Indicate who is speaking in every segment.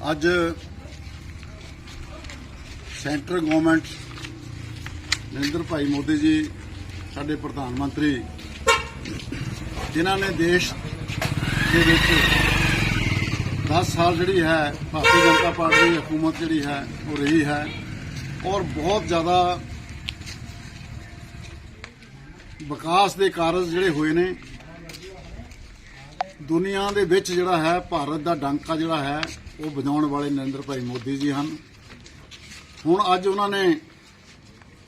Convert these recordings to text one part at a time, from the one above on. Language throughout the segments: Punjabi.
Speaker 1: ਅੱਜ ਸੈਂਟਰ ਗਵਰਨਮੈਂਟ ਨਰਿੰਦਰ ਭਾਈ ਮੋਦੀ ਜੀ, ਸਾਡੇ ਪ੍ਰਧਾਨ ਮੰਤਰੀ, ਜਿਨ੍ਹਾਂ ਨੇ ਦੇਸ਼ ਦੇ ਵਿੱਚ 10 ਸਾਲ ਜਿਹੜੀ ਹੈ, ਭਾਰਤੀ ਜਨਤਾ ਪਾਰਟੀ ਦੀ ਹਕੂਮਤ ਜਿਹੜੀ ਹੈ, ਉਹ ਰਹੀ ਹੈ ਔਰ ਬਹੁਤ ਜ਼ਿਆਦਾ ਵਿਕਾਸ ਦੇ ਕਾਰਜ ਜਿਹੜੇ ਹੋਏ ਨੇ, ਦੁਨੀਆ ਦੇ ਵਿੱਚ ਜਿਹੜਾ ਹੈ, ਭਾਰਤ ਦਾ ਡਾਂਕਾ ਜਿਹੜਾ ਹੈ ਉਹ ਵਜਾਉਣ ਵਾਲੇ ਨਰਿੰਦਰ ਭਾਈ ਮੋਦੀ ਜੀ ਹਨ। ਹੁਣ ਅੱਜ ਉਹਨਾਂ ਨੇ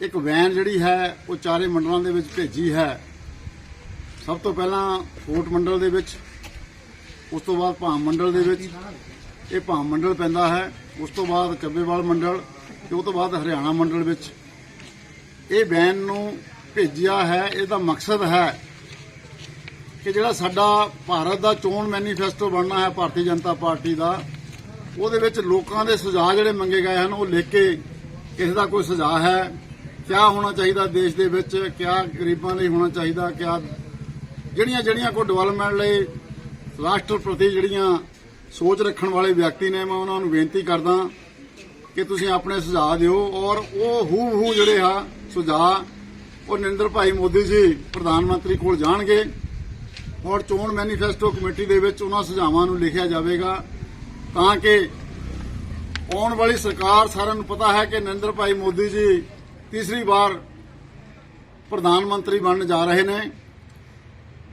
Speaker 1: ਇੱਕ ਵੈਨ ਜਿਹੜੀ ਹੈ, ਉਹ ਚਾਰੇ ਮੰਡਲਾਂ ਦੇ ਵਿੱਚ ਭੇਜੀ ਹੈ। ਸਭ ਤੋਂ ਪਹਿਲਾਂ ਕੋਟ ਮੰਡਲ ਦੇ ਵਿੱਚ, ਉਸ ਤੋਂ ਬਾਅਦ ਭਾਮ ਮੰਡਲ ਦੇ ਵਿੱਚ। ਇਹ ਭਾਮ ਮੰਡਲ ਪੈਂਦਾ ਹੈ। ਉਸ ਤੋਂ ਬਾਅਦ ਕੱਬੇਵਾਲ ਮੰਡਲ ਤੇ ਉਸ ਤੋਂ ਬਾਅਦ ਹਰਿਆਣਾ ਮੰਡਲ ਵਿੱਚ। ਇਹ ਵੈਨ ਨੂੰ ਭੇਜਿਆ ਹੈ, ਇਹਦਾ ਮਕਸਦ ਹੈ ਕਿ ਜਿਹੜਾ ਸਾਡਾ ਭਾਰਤ ਦਾ ਚੋਣ ਮੈਨੀਫੈਸਟੋ ਬਣਨਾ ਹੈ, ਭਾਰਤੀ ਜਨਤਾ ਪਾਰਟੀ ਦਾ ਉਹਦੇ ਵਿੱਚ ਲੋਕਾਂ ਦੇ ਸੁਝਾਅ ਜਿਹੜੇ ਮੰਗੇ ਗਏ ਹਨ, ਉਹ ਲਿਖ ਕੇ ਕਿਸੇ ਦਾ ਕੋਈ ਸੁਝਾਅ ਹੈ? ਕਿਆ ਹੋਣਾ ਚਾਹੀਦਾ ਦੇਸ਼ ਦੇ ਵਿੱਚ? ਕਿਆ ਗਰੀਬਾਂ ਲਈ ਹੋਣਾ ਚਾਹੀਦਾ? ਕਿਆ ਜਿਹੜੀਆਂ ਜਿਹੜੀਆਂ ਕੋਈ ਡਿਵੈਲਪਮੈਂਟ ਲਈ ਰਾਸ਼ਟਰ ਪ੍ਰਤੀ ਜਿਹੜੀਆਂ ਸੋਚ ਰੱਖਣ ਵਾਲੇ ਵਿਅਕਤੀ ਨੇ, ਮੈਂ ਉਹਨਾਂ ਨੂੰ ਬੇਨਤੀ ਕਰਦਾ ਕਿ ਤੁਸੀਂ ਆਪਣੇ ਸੁਝਾਅ ਦਿਓ ਔਰ ਉਹ ਹੂ ਹੂ ਜਿਹੜੇ ਆ ਸੁਝਾਅ, ਉਹ ਨਰਿੰਦਰ ਭਾਈ ਮੋਦੀ ਜੀ ਪ੍ਰਧਾਨ ਮੰਤਰੀ ਕੋਲ ਜਾਣਗੇ ਔਰ ਚੋਣ ਮੈਨੀਫੈਸਟੋ ਕਮੇਟੀ ਦੇ ਵਿੱਚ ਉਹਨਾਂ ਸੁਝਾਵਾਂ ਨੂੰ ਲਿਖਿਆ ਜਾਵੇਗਾ। ਤਾਂ ਕਿ ਆਉਣ ਵਾਲੀ ਸਰਕਾਰ ਸਾਰਿਆਂ ਨੂੰ ਪਤਾ ਹੈ ਕਿ ਨਰਿੰਦਰ ਭਾਈ ਮੋਦੀ ਜੀ ਤੀਸਰੀ ਵਾਰ ਪ੍ਰਧਾਨ ਮੰਤਰੀ ਬਣਨ ਜਾ ਰਹੇ ਨੇ।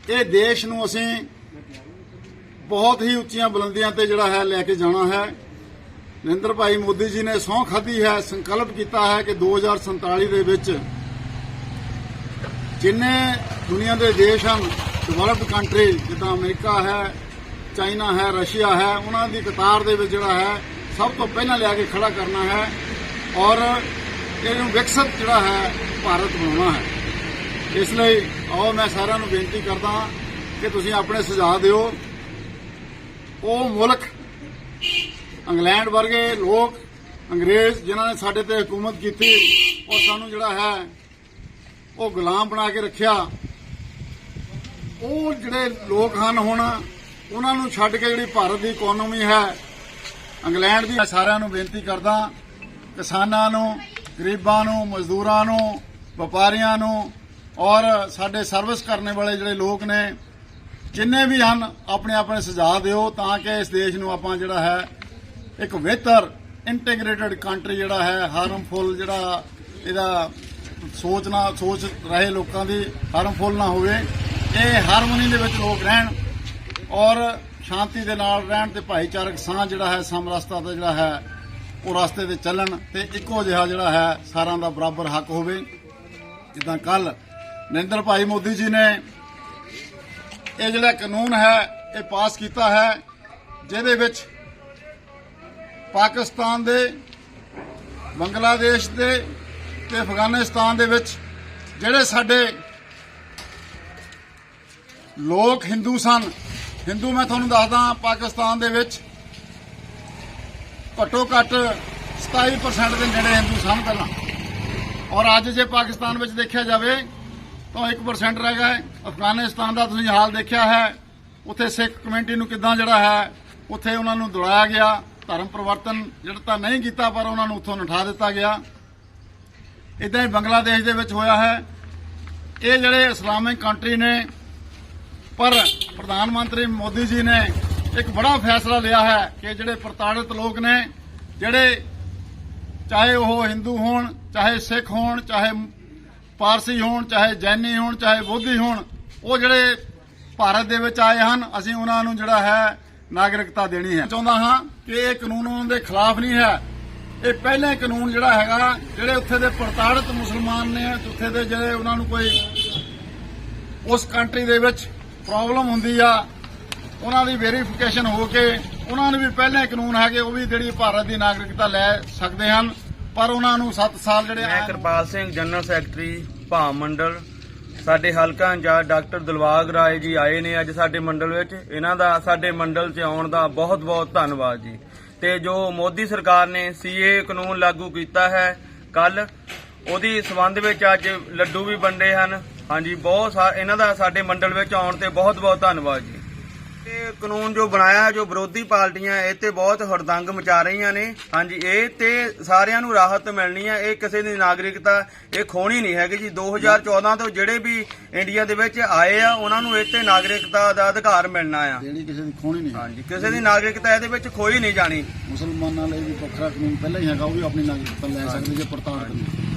Speaker 1: ਇਹ ਦੇਸ਼ ਨੂੰ ਅਸੀਂ ਬਹੁਤ ਹੀ ਉੱਚੀਆਂ ਬੁਲੰਦੀਆਂ ਤੇ ਜਿਹੜਾ ਹੈ ਲੈ ਕੇ ਜਾਣਾ ਹੈ। ਨਰਿੰਦਰ ਭਾਈ ਮੋਦੀ ਜੀ ਨੇ ਸਹੁੰ ਖਾਧੀ ਹੈ, ਸੰਕਲਪ ਕੀਤਾ ਹੈ ਕਿ 2047 ਦੇ ਵਿੱਚ ਜਿੰਨੇ ਦੁਨੀਆ ਦੇ ਦੇਸ਼ ਹਨ ਡਿਵੈਲਪਡ ਕੰਟਰੀ ਜਿੱਦਾਂ ਅਮਰੀਕਾ ਹੈ ਚਾਈਨਾ ਹੈ, ਰਸ਼ੀਆ ਹੈ, ਉਹਨਾਂ ਦੀ ਕਤਾਰ ਦੇ ਵਿੱਚ ਜਿਹੜਾ ਹੈ, ਸਭ ਤੋਂ ਪਹਿਲਾਂ ਲਿਆ ਕੇ ਖੜਾ ਕਰਨਾ ਹੈ ਔਰ ਇਹਨੂੰ ਵਿਕਸਿਤ ਜਿਹੜਾ ਹੈ, ਭਾਰਤ ਬਣਾਉਣਾ ਹੈ। ਇਸ ਲਈ ਆਓ ਮੈਂ ਸਾਰਿਆਂ ਨੂੰ ਬੇਨਤੀ ਕਰਦਾ ਕਿ ਤੁਸੀਂ ਆਪਣੇ ਸੁਝਾਅ ਦਿਓ। ਉਹ ਮੁਲਕ, ਇੰਗਲੈਂਡ ਵਰਗੇ ਲੋਕ, ਅੰਗਰੇਜ਼ ਜਿਨ੍ਹਾਂ ਨੇ ਸਾਡੇ ਤੇ ਹਕੂਮਤ ਕੀਤੀ ਔਰ ਸਾਨੂੰ ਜਿਹੜਾ ਹੈ, ਉਹ ਗੁਲਾਮ ਬਣਾ ਕੇ ਰੱਖਿਆ। ਉਹ ਜਿਹੜੇ ਲੋਕ ਹਨ ਹੁਣ ਉਹਨਾਂ ਨੂੰ ਛੱਡ ਕੇ ਜਿਹੜੀ ਭਾਰਤ ਦੀ ਇਕਨੋਮੀ ਹੈ, ਇੰਗਲੈਂਡ ਦੀ, ਮੈਂ ਸਾਰਿਆਂ ਨੂੰ ਬੇਨਤੀ ਕਰਦਾ, ਕਿਸਾਨਾਂ ਨੂੰ, ਗਰੀਬਾਂ ਨੂੰ, ਮਜ਼ਦੂਰਾਂ ਨੂੰ, ਵਪਾਰੀਆਂ ਨੂੰ ਔਰ ਸਾਡੇ ਸਰਵਿਸ ਕਰਨ ਵਾਲੇ ਜਿਹੜੇ ਲੋਕ ਨੇ, ਜਿੰਨੇ ਵੀ ਹਨ, ਆਪਣੇ ਆਪਣੇ ਸੁਝਾਅ ਦਿਓ ਤਾਂ ਕਿ ਇਸ ਦੇਸ਼ ਨੂੰ ਆਪਾਂ ਜਿਹੜਾ ਹੈ, ਇੱਕ ਬਿਹਤਰ ਇੰਟੀਗ੍ਰੇਟਿਡ ਕੰਟਰੀ ਜਿਹੜਾ ਹੈ ਹਾਰਮਫੁਲ ਜਿਹੜਾ ਇਹਦਾ ਸੋਚ ਨਾ, ਸੋਚ ਰਹੇ ਲੋਕਾਂ ਦੀ ਹਾਰਮਫੁਲ ਨਾ ਹੋਵੇ। ਇਹ ਹਾਰਮੋਨੀ ਦੇ ਵਿੱਚ ਲੋਕ ਰਹਿਣ। ਔਰ ਸ਼ਾਂਤੀ ਦੇ ਨਾਲ ਰਹਿਣ ਤੇ ਭਾਈਚਾਰਕ ਸਾਂਝ ਜਿਹੜਾ ਹੈ ਸਮਰਸਤਾ ਦਾ ਜਿਹੜਾ ਹੈ, ਉਹ ਰਸਤੇ ਤੇ ਚੱਲਣ ਤੇ ਇੱਕੋ ਜਿਹਾ ਜਿਹੜਾ ਹੈ, ਸਾਰਿਆਂ ਦਾ ਬਰਾਬਰ ਹੱਕ ਹੋਵੇ। ਜਿੱਦਾਂ ਕੱਲ ਨਰਿੰਦਰ ਭਾਈ ਮੋਦੀ ਜੀ ਨੇ ਇਹ ਜਿਹੜਾ ਕਾਨੂੰਨ ਹੈ, ਇਹ ਪਾਸ ਕੀਤਾ ਹੈ, ਜਿਹਦੇ ਵਿੱਚ ਪਾਕਿਸਤਾਨ ਦੇ, ਬੰਗਲਾਦੇਸ਼ ਦੇ ਤੇ ਅਫਗਾਨਿਸਤਾਨ ਦੇ ਵਿੱਚ ਜਿਹੜੇ ਸਾਡੇ ਲੋਕ ਹਿੰਦੂ ਸਨ ਹਿੰਦੂ ਮੈਂ ਤੁਹਾਨੂੰ ਦੱਸਦਾ, ਪਾਕਿਸਤਾਨ ਦੇ ਵਿੱਚ ਘੱਟੋ ਘੱਟ 27% ਦੇ ਨੇੜੇ ਹਿੰਦੂ ਸਨ ਪਹਿਲਾਂ। ਔਰ ਅੱਜ ਜੇ ਪਾਕਿਸਤਾਨ ਵਿੱਚ ਦੇਖਿਆ ਜਾਵੇ, ਤਾਂ 1% ਰਹਿ ਗਿਆ ਅਫਗਾਨਿਸਤਾਨ ਦਾ ਤੁਸੀਂ ਹਾਲ ਦੇਖਿਆ ਹੈ, ਉੱਥੇ ਸਿੱਖ ਕਮਿਊਨਿਟੀ ਨੂੰ ਕਿੱਦਾਂ ਜਿਹੜਾ ਹੈ, ਉੱਥੇ ਉਹਨਾਂ ਨੂੰ ਦੁੜਾਇਆ ਗਿਆ, ਧਰਮ ਪਰਿਵਰਤਨ ਜਿਹੜਾ ਤਾਂ ਨਹੀਂ ਕੀਤਾ, ਪਰ ਉਹਨਾਂ ਨੂੰ ਉੱਥੋਂ ਨਠਾ ਦਿੱਤਾ ਗਿਆ। ਇਦਾਂ ਹੀ ਬੰਗਲਾਦੇਸ਼ ਦੇ ਵਿੱਚ ਹੋਇਆ ਹੈ। ਇਹ ਜਿਹੜੇ ਇਸਲਾਮਿਕ ਕੰਟਰੀ ਨੇ ਪਰ ਪ੍ਰਧਾਨ ਮੰਤਰੀ ਮੋਦੀ ਜੀ ਨੇ ਇੱਕ ਬੜਾ ਫੈਸਲਾ ਲਿਆ ਹੈ ਕਿ ਜਿਹੜੇ ਪ੍ਰਤਾੜਿਤ ਲੋਕ ਨੇ, ਜਿਹੜੇ ਚਾਹੇ ਉਹ ਹਿੰਦੂ ਹੋਣ, ਚਾਹੇ ਸਿੱਖ ਹੋਣ, ਚਾਹੇ ਪਾਰਸੀ ਹੋਣ, ਚਾਹੇ ਜੈਨੀ ਹੋਣ, ਚਾਹੇ ਬੋਧੀ ਹੋਣ, ਉਹ ਜਿਹੜੇ ਭਾਰਤ ਦੇ ਵਿੱਚ ਆਏ ਹਨ, ਅਸੀਂ ਉਹਨਾਂ ਨੂੰ ਜਿਹੜਾ ਹੈ ਨਾਗਰਿਕਤਾ ਦੇਣੀ ਹੈ। ਚਾਹੁੰਦਾ ਹਾਂ ਕਿ ਇਹ ਕਾਨੂੰਨ ਉਹਨਾਂ ਦੇ ਖਿਲਾਫ ਨਹੀਂ ਹੈ। ਇਹ ਪਹਿਲੇ ਕਾਨੂੰਨ ਜਿਹੜਾ ਹੈਗਾ, ਜਿਹੜੇ ਉੱਥੇ ਦੇ ਪ੍ਰਤਾੜਿਤ ਮੁਸਲਮਾਨ ਨੇ, ਉੱਥੇ ਦੇ ਜਿਹੜੇ ਉਹਨਾਂ ਨੂੰ ਕੋਈ ਉਸ ਕੰਟਰੀ ਦੇ ਵਿੱਚ ਪ੍ਰੋਬਲਮ ਹੁੰਦੀ ਆ ਉਹਨਾਂ ਦੀ ਵੈਰੀਫਿਕੇਸ਼ਨ ਹੋ ਕੇ ਉਹਨਾਂ ਨੂੰ ਵੀ ਪਹਿਲੇ ਕਾਨੂੰਨ ਹੈਗੇ ਉਹ ਵੀ ਜਿਹੜੀ ਭਾਰਤ ਦੀ ਨਾਗਰਿਕਤਾ ਲੈ ਸਕਦੇ ਹਨ ਪਰ ਉਹਨਾਂ ਨੂੰ 7 ਸਾਲ ਜਿਹੜੇ
Speaker 2: ਮੈਂ ਕਿਰਪਾਲ ਸਿੰਘ ਜਨਰਲ ਸੈਕਟਰੀ ਭਾਮ ਮੰਡਲ। ਸਾਡੇ ਹਲਕਾ ਇੰਚਾਰਜ ਡਾਕਟਰ ਦਿਲਵਾਗ ਰਾਏ ਜੀ ਆਏ ਨੇ ਅੱਜ ਸਾਡੇ ਮੰਡਲ ਵਿੱਚ। ਇਹਨਾਂ ਦਾ ਸਾਡੇ ਮੰਡਲ 'ਚ ਆਉਣ ਦਾ ਬਹੁਤ-ਬਹੁਤ ਧੰਨਵਾਦ ਜੀ। ਤੇ ਜੋ ਮੋਦੀ ਸਰਕਾਰ ਨੇ ਸੀਏ ਕਾਨੂੰਨ ਲਾਗੂ ਕੀਤਾ ਹੈ ਕੱਲ ਉਹਦੀ ਸਬੰਧ ਵਿੱਚ ਅੱਜ ਲੱਡੂ ਵੀ ਵੰਡੇ ਹਨ। ਹਾਂਜੀ ਬਹੁਤ ਇਹਨਾਂ ਦਾ ਸਾਡੇ ਮੰਡਲ ਵਿੱਚ ਆਉਣ ਤੇ ਬਹੁਤ-ਬਹੁਤ ਧੰਨਵਾਦ ਜੀ। ਤੇ ਇਹ ਕਾਨੂੰਨ ਜੋ ਬਣਾਇਆ ਹੈ ਜੋ ਵਿਰੋਧੀ ਪਾਰਟੀਆਂ ਇਹ ਤੇ ਬਹੁਤ ਹਰਦੰਗ ਮਚਾ ਰਹੀਆਂ ਨੇ। ਹਾਂਜੀ ਇਹ ਤੇ ਸਾਰਿਆਂ ਨੂੰ ਰਾਹਤ ਮਿਲਣੀ ਹੈ। ਇਹ ਕਿਸੇ ਦੀ ਨਾਗਰਿਕਤਾ ਇਹ ਖੋਣੀ ਨਹੀਂ ਹੈਗੀ ਜੀ। 2014 ਤੋਂ ਜਿਹੜੇ ਵੀ ਇੰਡੀਆ ਦੇ ਵਿੱਚ ਆਏ ਆ ਉਹਨਾਂ ਨੂੰ ਇਹ ਤੇ ਨਾਗਰਿਕਤਾ ਦਾ ਅਧਿਕਾਰ ਮਿਲਣਾ ਆ।
Speaker 1: ਜਿਹੜੀ ਕਿਸੇ ਦੀ ਖੋਣੀ ਨਹੀਂ
Speaker 2: ਹਾਂਜੀ ਕਿਸੇ ਦੀ ਨਾਗਰਿਕਤਾ ਇਹਦੇ ਵਿੱਚ ਖੋਈ ਨਹੀਂ ਜਾਣੀ।
Speaker 1: ਮੁਸਲਮਾਨਾਂ ਲਈ ਵੀ ਵੱਖਰਾ ਕਾਨੂੰਨ ਪਹਿਲਾਂ ਹੀ ਹੈਗਾ ਉਹ ਵੀ ਆਪਣੀ ਨਾਗਰਿਕਤਾ ਲੈ ਸਕਦੇ ਜੇ ਪੜਤਾਲ ਕਰਨੀ